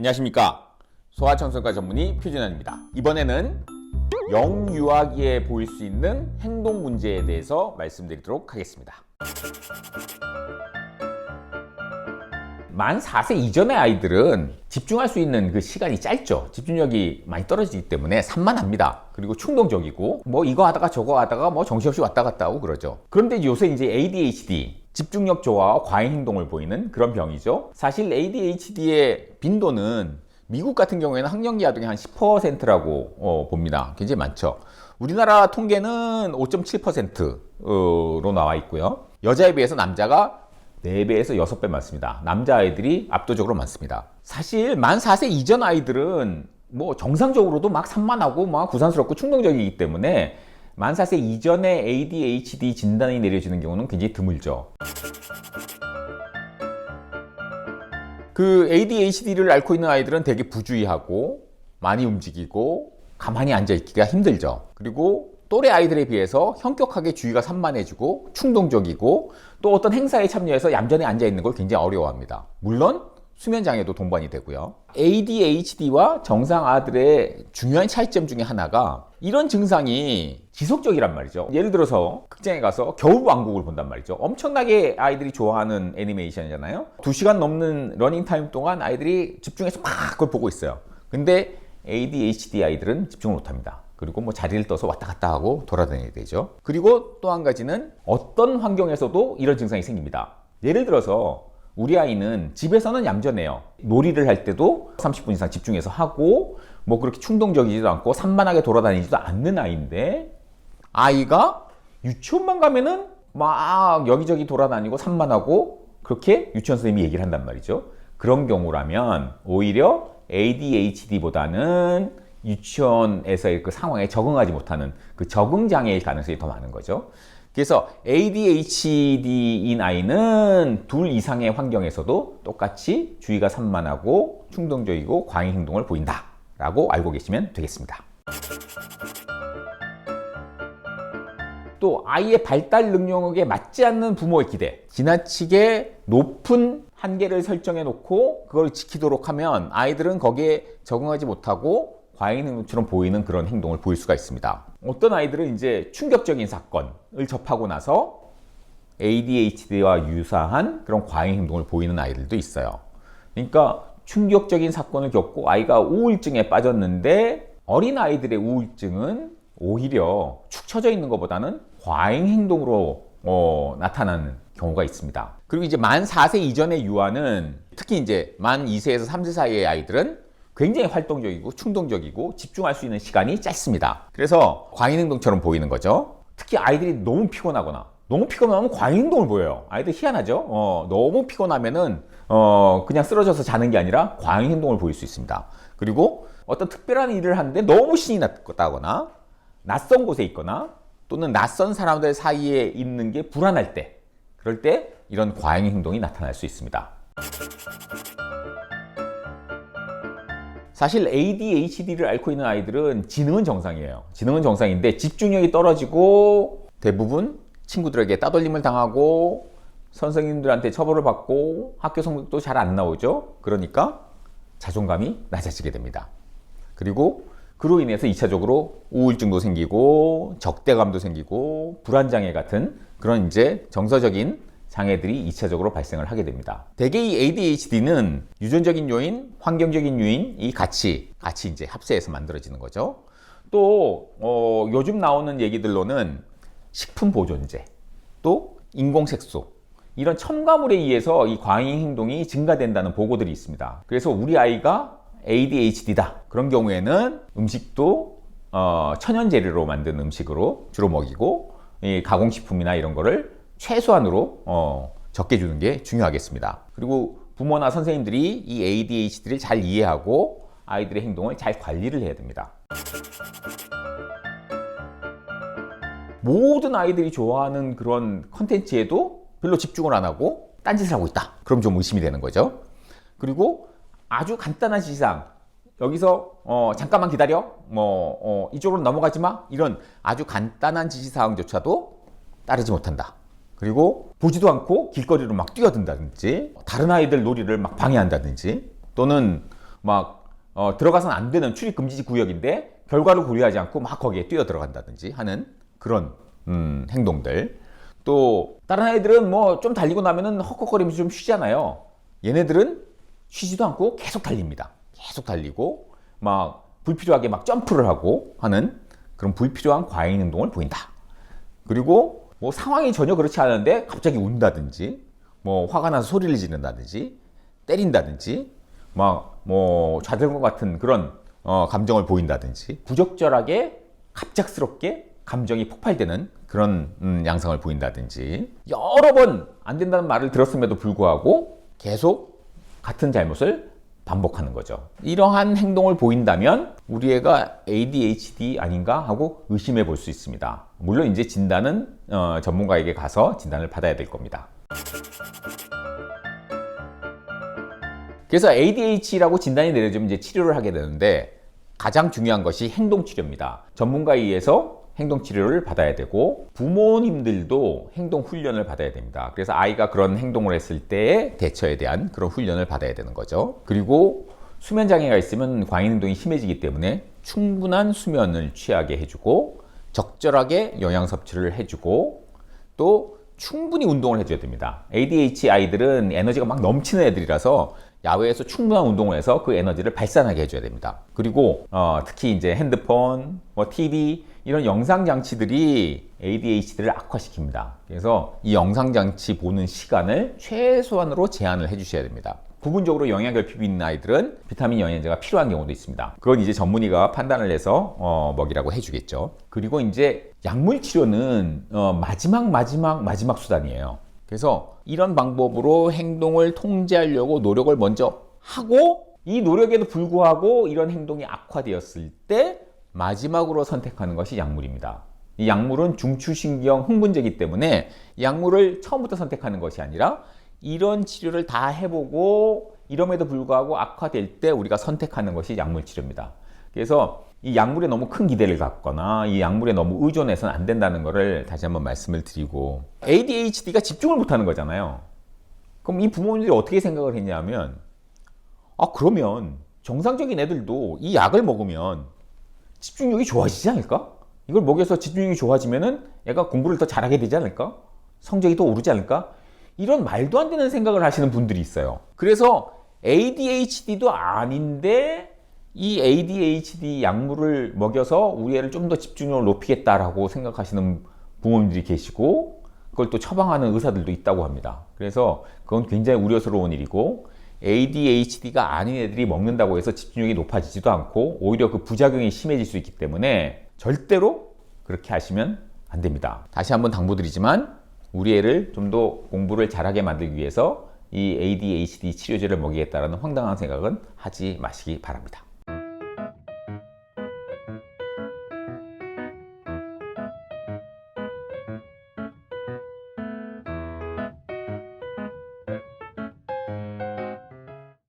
안녕하십니까 소아청소년과 전문의 표준환입니다 이번에는 영유아기에 보일 수 있는 행동 문제에 대해서 말씀드리도록 하겠습니다 만 4세 이전의 아이들은 집중할 수 있는 그 시간이 짧죠. 집중력이 많이 떨어지기 때문에 산만합니다. 그리고 충동적이고 뭐 이거 하다가 저거 하다가 뭐 정신없이 왔다 갔다 하고 그러죠. 그런데 요새 이제 ADHD 집중력 저하와 과잉 행동을 보이는 그런 병이죠. 사실 ADHD의 빈도는 미국 같은 경우에는 학령기 아동의 한 10%라고 어, 봅니다. 굉장히 많죠. 우리나라 통계는 5.7%로 나와 있고요. 여자에 비해서 남자가 4배에서 6배 많습니다. 남자아이들이 압도적으로 많습니다. 사실 만 4세 이전 아이들은 뭐 정상적으로도 막 산만하고 막 구산스럽고 충동적이기 때문에 만 4세 이전에 ADHD 진단이 내려지는 경우는 굉장히 드물죠. 그 ADHD를 앓고 있는 아이들은 되게 부주의하고 많이 움직이고 가만히 앉아 있기가 힘들죠. 그리고 또래 아이들에 비해서 현격하게 주의가 산만해지고 충동적이고 또 어떤 행사에 참여해서 얌전히 앉아 있는 걸 굉장히 어려워합니다. 물론 수면 장애도 동반이 되고요. ADHD와 정상 아들의 중요한 차이점 중에 하나가 이런 증상이 지속적이란 말이죠. 예를 들어서 극장에 가서 겨울 왕국을 본단 말이죠. 엄청나게 아이들이 좋아하는 애니메이션이잖아요. 2시간 넘는 러닝 타임 동안 아이들이 집중해서 막 그걸 보고 있어요. 근데 ADHD 아이들은 집중을 못 합니다. 그리고 뭐 자리를 떠서 왔다 갔다 하고 돌아다녀야 되죠. 그리고 또 한 가지는 어떤 환경에서도 이런 증상이 생깁니다. 예를 들어서 우리 아이는 집에서는 얌전해요. 놀이를 할 때도 30분 이상 집중해서 하고 뭐 그렇게 충동적이지도 않고 산만하게 돌아다니지도 않는 아이인데 아이가 유치원만 가면은 막 여기저기 돌아다니고 산만하고 그렇게 유치원 선생님이 얘기를 한단 말이죠. 그런 경우라면 오히려 ADHD보다는 유치원에서의 그 상황에 적응하지 못하는 그 적응 장애일 가능성이 더 많은 거죠. 그래서 ADHD인 아이는 둘 이상의 환경에서도 똑같이 주의가 산만하고 충동적이고 과잉 행동을 보인다라고 알고 계시면 되겠습니다. 또 아이의 발달 능력에 맞지 않는 부모의 기대, 지나치게 높은 한계를 설정해 놓고 그걸 지키도록 하면 아이들은 거기에 적응하지 못하고 과잉 행동처럼 보이는 그런 행동을 보일 수가 있습니다. 어떤 아이들은 이제 충격적인 사건을 접하고 나서 ADHD와 유사한 그런 과잉 행동을 보이는 아이들도 있어요. 그러니까 충격적인 사건을 겪고 아이가 우울증에 빠졌는데 어린 아이들의 우울증은 오히려 축 처져 있는 것보다는 과잉 행동으로 어, 나타나는 경우가 있습니다. 그리고 이제 만 4세 이전의 유아는 특히 이제 만 2세에서 3세 사이의 아이들은 굉장히 활동적이고 충동적이고 집중할 수 있는 시간이 짧습니다. 그래서 과잉 행동처럼 보이는 거죠. 특히 아이들이 너무 피곤하거나 너무 피곤하면 과잉 행동을 보여요. 아이들 희한하죠? 어, 너무 피곤하면은 어, 그냥 쓰러져서 자는 게 아니라 과잉 행동을 보일 수 있습니다. 그리고 어떤 특별한 일을 하는데 너무 신이 났다거나 낯선 곳에 있거나 또는 낯선 사람들 사이에 있는 게 불안할 때 그럴 때 이런 과잉 행동이 나타날 수 있습니다. 사실 ADHD를 앓고 있는 아이들은 지능은 정상이에요. 지능은 정상인데 집중력이 떨어지고 대부분 친구들에게 따돌림을 당하고 선생님들한테 처벌을 받고 학교 성적도 잘 안 나오죠. 그러니까 자존감이 낮아지게 됩니다. 그리고 그로 인해서 2차적으로 우울증도 생기고 적대감도 생기고 불안장애 같은 그런 이제 정서적인 장애들이 2차적으로 발생을 하게 됩니다. 대개 이 ADHD는 유전적인 요인, 환경적인 요인이 같이 같이 이제 합세해서 만들어지는 거죠. 또 어, 요즘 나오는 얘기들로는 식품 보존제, 또 인공 색소 이런 첨가물에 의해서 이 과잉 행동이 증가된다는 보고들이 있습니다. 그래서 우리 아이가 ADHD다 그런 경우에는 음식도 어, 천연 재료로 만든 음식으로 주로 먹이고 이 가공식품이나 이런 거를 최소한으로 어, 적게 주는 게 중요하겠습니다. 그리고 부모나 선생님들이 이 ADHD를 잘 이해하고 아이들의 행동을 잘 관리를 해야 됩니다. 모든 아이들이 좋아하는 그런 컨텐츠에도 별로 집중을 안 하고 딴짓을 하고 있다. 그럼 좀 의심이 되는 거죠. 그리고 아주 간단한 지시사항 여기서 어, 잠깐만 기다려 뭐 어, 이쪽으로 넘어가지 마 이런 아주 간단한 지시사항조차도 따르지 못한다. 그리고 보지도 않고 길거리로 막 뛰어든다든지 다른 아이들 놀이를 막 방해한다든지 또는 막 어, 들어가서는 안 되는 출입 금지 구역인데 결과를 고려하지 않고 막 거기에 뛰어 들어간다든지 하는 그런 음, 행동들. 또 다른 아이들은 뭐 좀 달리고 나면은 헉헉거리면서 좀 쉬잖아요. 얘네들은 쉬지도 않고 계속 달립니다. 계속 달리고 막 불필요하게 막 점프를 하고 하는 그런 불필요한 과잉 행동을 보인다. 그리고 뭐 상황이 전혀 그렇지 않은데 갑자기 운다든지 뭐 화가 나서 소리를 지른다든지 때린다든지 막 뭐 좌절과 같은 그런 어, 감정을 보인다든지 부적절하게 갑작스럽게 감정이 폭발되는 그런 음, 양상을 보인다든지. 여러 번 안 된다는 말을 들었음에도 불구하고 계속 같은 잘못을 반복하는 거죠. 이러한 행동을 보인다면 우리 애가 ADHD 아닌가 하고 의심해 볼 수 있습니다. 물론 이제 진단은 어, 전문가에게 가서 진단을 받아야 될 겁니다. 그래서 ADHD라고 진단이 내려지면 이제 치료를 하게 되는데 가장 중요한 것이 행동 치료입니다. 전문가에 의해서 행동 치료를 받아야 되고 부모님들도 행동 훈련을 받아야 됩니다. 그래서 아이가 그런 행동을 했을 때의 대처에 대한 그런 훈련을 받아야 되는 거죠. 그리고 수면 장애가 있으면 과잉 행동이 심해지기 때문에 충분한 수면을 취하게 해주고 적절하게 영양 섭취를 해주고 또 충분히 운동을 해줘야 됩니다. ADHD 아이들은 에너지가 막 넘치는 애들이라서 야외에서 충분한 운동을 해서 그 에너지를 발산하게 해줘야 됩니다. 그리고 어, 특히 이제 핸드폰, 뭐 TV 이런 영상 장치들이 ADHD를 악화시킵니다. 그래서 이 영상 장치 보는 시간을 최소한으로 제한을 해주셔야 됩니다. 부분적으로 영양결핍이 있는 아이들은 비타민 영양제가 필요한 경우도 있습니다. 그건 이제 전문의가 판단을 해서 어, 먹이라고 해주겠죠. 그리고 이제 약물 치료는 어, 마지막 마지막 마지막 수단이에요. 그래서 이런 방법으로 행동을 통제하려고 노력을 먼저 하고 이 노력에도 불구하고 이런 행동이 악화되었을 때 마지막으로 선택하는 것이 약물입니다. 이 약물은 중추신경 흥분제이기 때문에 이 약물을 처음부터 선택하는 것이 아니라 이런 치료를 다 해보고 이럼에도 불구하고 악화될 때 우리가 선택하는 것이 약물 치료입니다. 그래서 이 약물에 너무 큰 기대를 갖거나 이 약물에 너무 의존해서는 안 된다는 것을 다시 한번 말씀을 드리고 ADHD가 집중을 못하는 거잖아요. 그럼 이 부모님들이 어떻게 생각을 했냐면 아 그러면 정상적인 애들도 이 약을 먹으면 집중력이 좋아지지 않을까? 이걸 먹여서 집중력이 좋아지면은 얘가 공부를 더 잘하게 되지 않을까? 성적이 더 오르지 않을까? 이런 말도 안 되는 생각을 하시는 분들이 있어요. 그래서 ADHD도 아닌데 이 ADHD 약물을 먹여서 우리 애를 좀 더 집중력을 높이겠다라고 생각하시는 부모님들이 계시고 그걸 또 처방하는 의사들도 있다고 합니다. 그래서 그건 굉장히 우려스러운 일이고 ADHD가 아닌 애들이 먹는다고 해서 집중력이 높아지지도 않고 오히려 그 부작용이 심해질 수 있기 때문에 절대로 그렇게 하시면 안 됩니다. 다시 한번 당부드리지만 우리 애를 좀 더 공부를 잘하게 만들기 위해서 이 ADHD 치료제를 먹이겠다라는 황당한 생각은 하지 마시기 바랍니다.